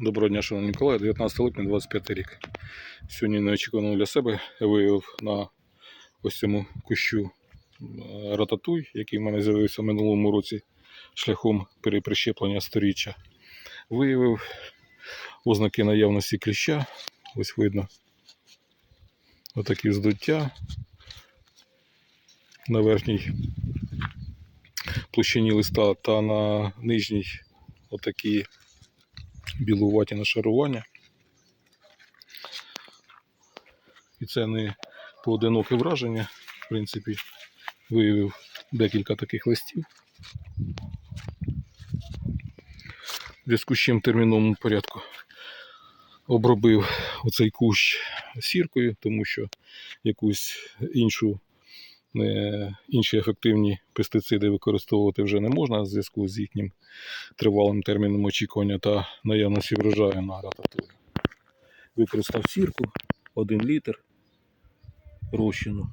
Доброго дня, шановні колеги, 19 липня 25 рік. Сьогодні неочікувано для себе я виявив на ось цьому кущу е, рататуй, який в мене з'явився в минулому році шляхом переприщеплення сторіччя. Виявив ознаки наявності кліща. Ось видно отакі здуття на верхній площині листа та на нижній отакі білуваті нашарування. І це не поодиноке враження. В принципі, виявив декілька таких листів. В зв'язку з чим терміновому порядку обробив оцей кущ сіркою, тому що якусь іншу, інші ефективні пестициди використовувати вже не можна в зв'язку з їхнім тривалим терміном очікування та наявності врожаю на рататурі. Використав сірку 1 літр розчину.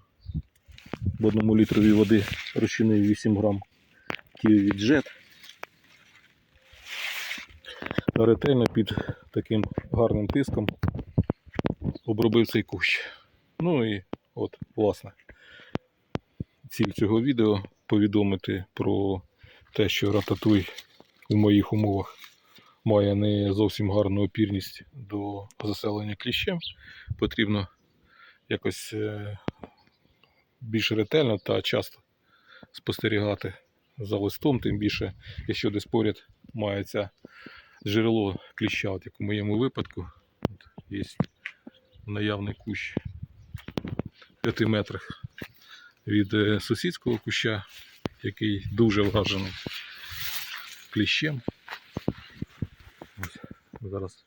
В одному літрові води розчинив 8 грам від Та ретельно під таким гарним тиском обробив цей кущ. Ну і от, власне, ціль цього відео повідомити про те, що рататуй у моїх умовах має не зовсім гарну опірність до заселення кліщем. Потрібно якось е, більш ретельно та часто спостерігати за листом, тим більше, якщо десь поряд мається джерело кліща, от як у моєму випадку. От є наявний кущ в 5 метрах від е, сусідського куща, який дуже вражений кліщем. Ось, зараз.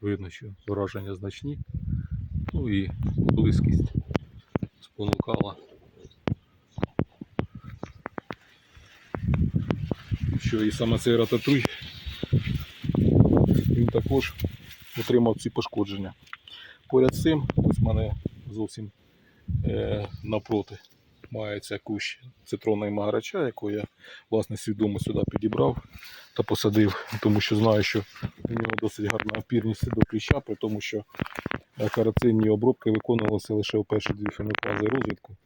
Видно, що враження значні. Ну і близькість спонукала. Що і саме цей рататуй він також отримав ці пошкодження. Поряд з цим, ось в мене зовсім е, напроти мається кущ цитронної магарача, яку я власне свідомо сюди підібрав та посадив, тому що знаю, що у нього досить гарна опірність до кліща, при тому, що е, карацинні обробки виконувалися лише у перші дві фенофази розвитку.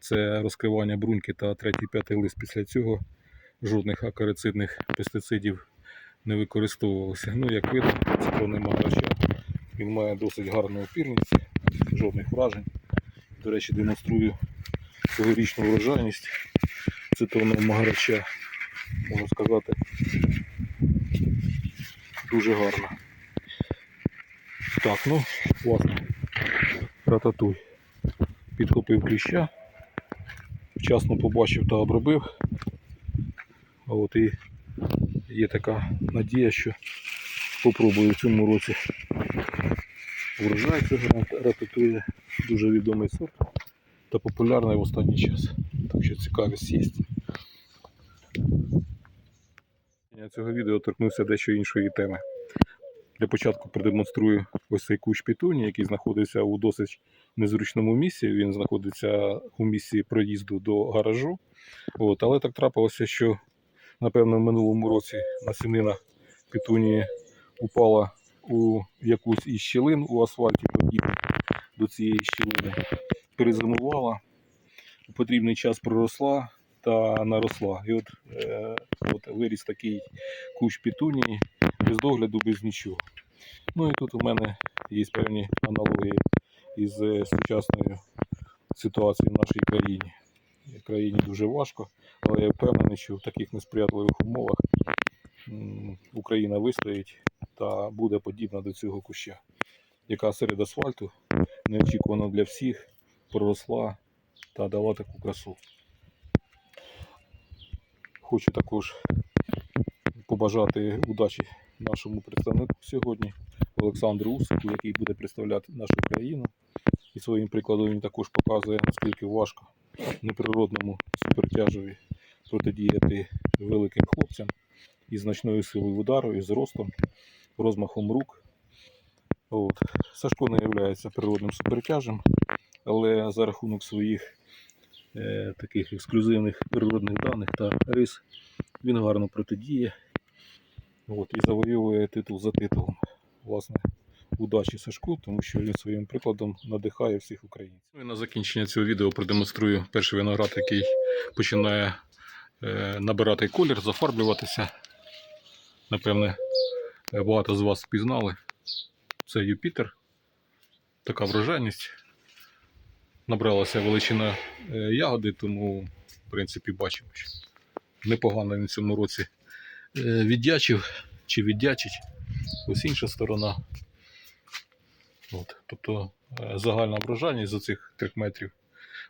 Це розкривання бруньки та третій п'ятий лист. Після цього жодних акарицидних пестицидів не використовувалося. Ну, як видно, цитронний магарача він має досить гарну опірність, жодних вражень. До речі, демонструю цьогорічну врожайність цитронного магарача, можна сказати, дуже гарна. Так, ну, власне, рататуй. Підхопив кліща, вчасно побачив та обробив. А от і є така надія, що попробую в цьому році врожай цього рататує. Дуже відомий сорт та популярний в останній час. Так що цікавість є. Я цього відео торкнувся дещо іншої теми. Для початку продемонструю ось цей кущ петуні, який знаходиться у досить незручному місці. Він знаходиться у місці проїзду до гаражу. От, але так трапилося, що напевно в минулому році насінина петунії упала у якусь із щілин у асфальті до цієї щілини. Перезимувала, у потрібний час проросла та наросла. І от, е, от виріс такий кущ петунії без догляду, без нічого. Ну і тут у мене є певні аналогії із е, сучасною ситуацією в нашій країні. Країні дуже важко, але я впевнений, що в таких несприятливих умовах Україна вистоїть та буде подібна до цього куща, яка серед асфальту неочікувано для всіх проросла та дала таку красу. Хочу також побажати удачі нашому представнику сьогодні, Олександру Усику, який буде представляти нашу країну. І своїм прикладом він також показує, наскільки важко неприродному супертяжові протидіяти великим хлопцям із значною силою удару, із ростом, розмахом рук. От. Сашко не є природним супертяжем, але за рахунок своїх е, таких ексклюзивних природних даних та рис. Він гарно протидіє. От, і завоює титул за титулом. Власне, удачі Сашку, тому що він своїм прикладом надихає всіх українців. Ну і на закінчення цього відео продемонструю перший виноград, який починає е, набирати колір, зафарблюватися. Напевне, багато з вас впізнали. Це Юпітер. Така врожайність. Набралася величина е, ягоди, тому, в принципі, бачимо, що непогано він цьому році е, віддячив чи віддячить. Ось інша сторона. От, тобто загальна врожайність за цих трьох метрів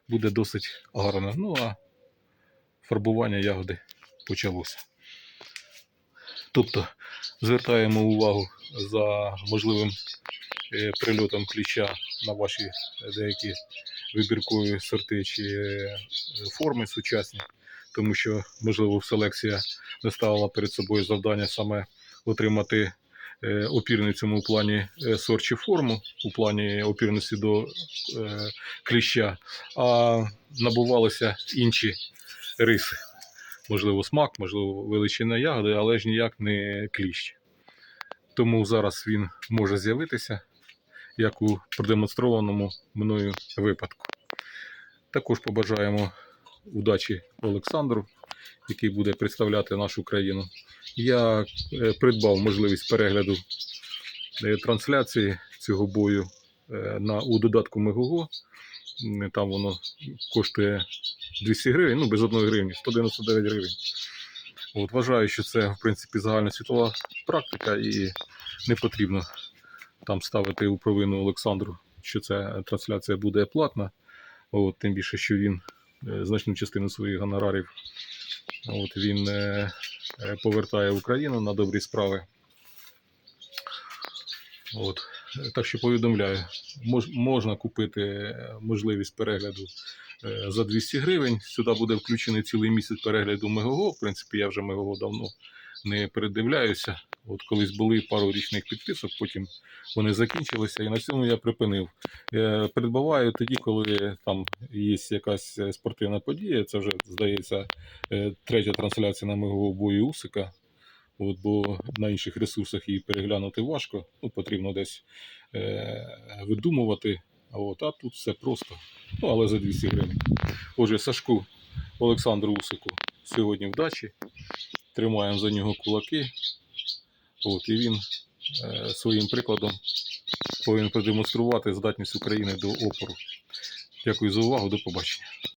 буде досить гарна. Ну а фарбування ягоди почалося. Тобто звертаємо увагу за можливим е, прильотом кліща на ваші е, деякі вибіркові сорти чи е, форми сучасні, тому що, можливо, селекція не ставила перед собою завдання саме отримати опірний в цьому плані е, сорт чи форму, у плані опірності до е, кліща, а набувалися інші риси. Можливо, смак, можливо, величина ягоди, але ж ніяк не кліщ. Тому зараз він може з'явитися, як у продемонстрованому мною випадку. Також побажаємо удачі Олександру, який буде представляти нашу країну. Я е, придбав можливість перегляду е, трансляції цього бою е, на, у додатку Мегого. Там воно коштує 200 гривень, ну без 1 гривні, 199 гривень. От, вважаю, що це в принципі загальносвітова практика і не потрібно там ставити у провину Олександру, що ця трансляція буде платна. От, тим більше, що він значну частину своїх гонорарів от, він е, е, повертає Україну на добрі справи. От. Так що повідомляю, мож, можна купити е, можливість перегляду за 200 гривень. Сюди буде включений цілий місяць перегляду Мегого. В принципі, я вже Мегого давно не передивляюся. От колись були пару річних підписок, потім вони закінчилися, і на цьому я припинив. Е, Придбаваю тоді, коли там є якась е, спортивна подія. Це вже здається е, третя трансляція на Мегого бою Усика. От, бо на інших ресурсах її переглянути важко, ну, потрібно десь е, видумувати. От, а тут все просто. Ну, але за 200 гривень. Отже, Сашку Олександру Усику сьогодні вдачі. Тримаємо за нього кулаки. От, і він е, своїм прикладом повинен продемонструвати здатність України до опору. Дякую за увагу, до побачення.